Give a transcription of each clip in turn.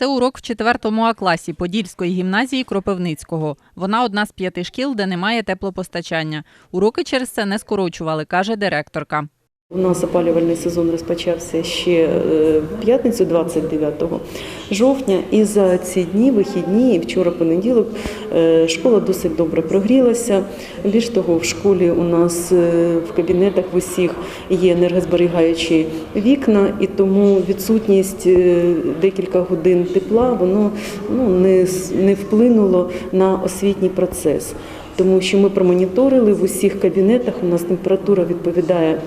Це урок в 4 А класі Подільської гімназії Кропивницького. Вона одна з п'яти шкіл, де немає теплопостачання. Уроки через це не скорочували, каже директорка. У нас опалювальний сезон розпочався ще е, п'ятницю, 29 жовтня. І за ці дні, вихідні, і вчора понеділок, е, школа досить добре прогрілася. Більш того, в школі у нас е, в кабінетах в усіх є енергозберігаючі вікна, і тому відсутність декілька годин тепла воно ну, не, не вплинуло на освітній процес. Тому що ми промоніторили в усіх кабінетах, у нас температура відповідає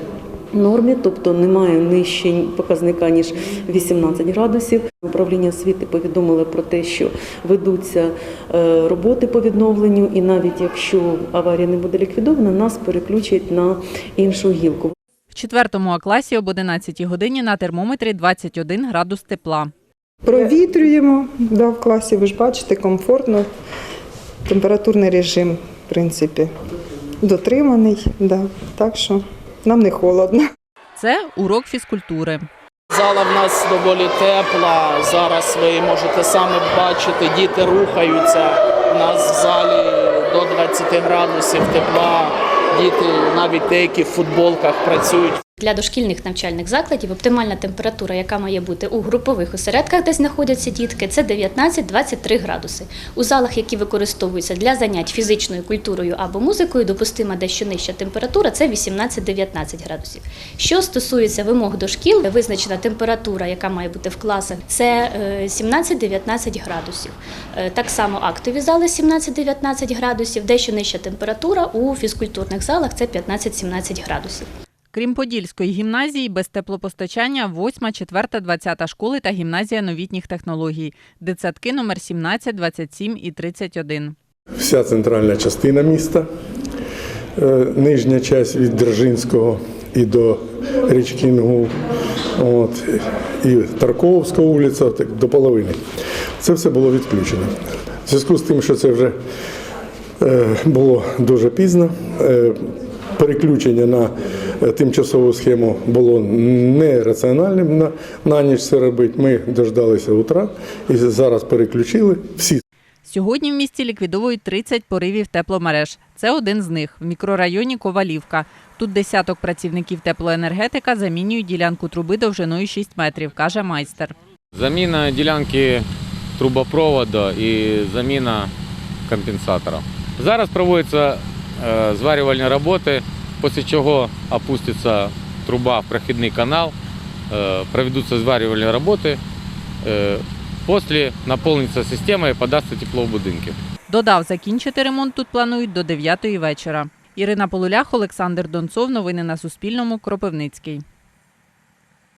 нормі, тобто немає нижче показника ніж 18 градусів. Управління освіти повідомило про те, що ведуться е, роботи по відновленню, і навіть якщо аварія не буде ліквідована, нас переключать на іншу гілку. В 4 А класі об 11 годині на термометрі 21 градус тепла. Провітрюємо да, в класі, ви ж бачите, комфортно. Температурний режим, в принципі, дотриманий. Да. Так що нам не холодно. Це урок фізкультури. Зала в нас доволі тепла. Зараз ви можете самі бачити, діти рухаються. У нас в залі до 20 градусів тепла. Діти навіть деякі в футболках працюють. Для дошкільних навчальних закладів оптимальна температура, яка має бути у групових осередках, де знаходяться дітки, це 19-23 градуси. У залах, які використовуються для занять фізичною культурою або музикою, допустима дещо нижча температура це 18-19 градусів. Що стосується вимог до шкіл, визначена температура, яка має бути в класах, це е, 17-19 градусів. Е, Так само актові зали 17-19 градусів, дещо нижча температура у фізкультурних залах це 15-17 градусів. Крім Подільської гімназії, без теплопостачання 8, 4, 20 школи та гімназія новітніх технологій. Дитсадки номер 17, 27 і 31. вся центральна частина міста, е, нижня частина від Держинського і до річки Інгул, от, і Тарковська вулиця так, до половини. Це все було відключено. В зв'язку з тим, що це вже е, було дуже пізно. Переключення на е, тимчасову схему було нераціональним на, на ніч це робити. Ми дождалися утра і зараз переключили всі Сьогодні в місті ліквідовують 30 поривів тепломереж. Це один з них в мікрорайоні Ковалівка. Тут десяток працівників теплоенергетика замінюють ділянку труби довжиною 6 метрів, каже майстер. Заміна ділянки трубопроводу і заміна компенсатора. Зараз проводяться е, зварювальні роботи, після чого опуститься труба в прохідний канал, е, проведуться зварювальні роботи. Е, Після наповниться система і подасться тепло в будинки. Додав, закінчити ремонт тут планують до 9-ї вечора. Ірина Полулях, Олександр Донцов. Новини на Суспільному. Кропивницький.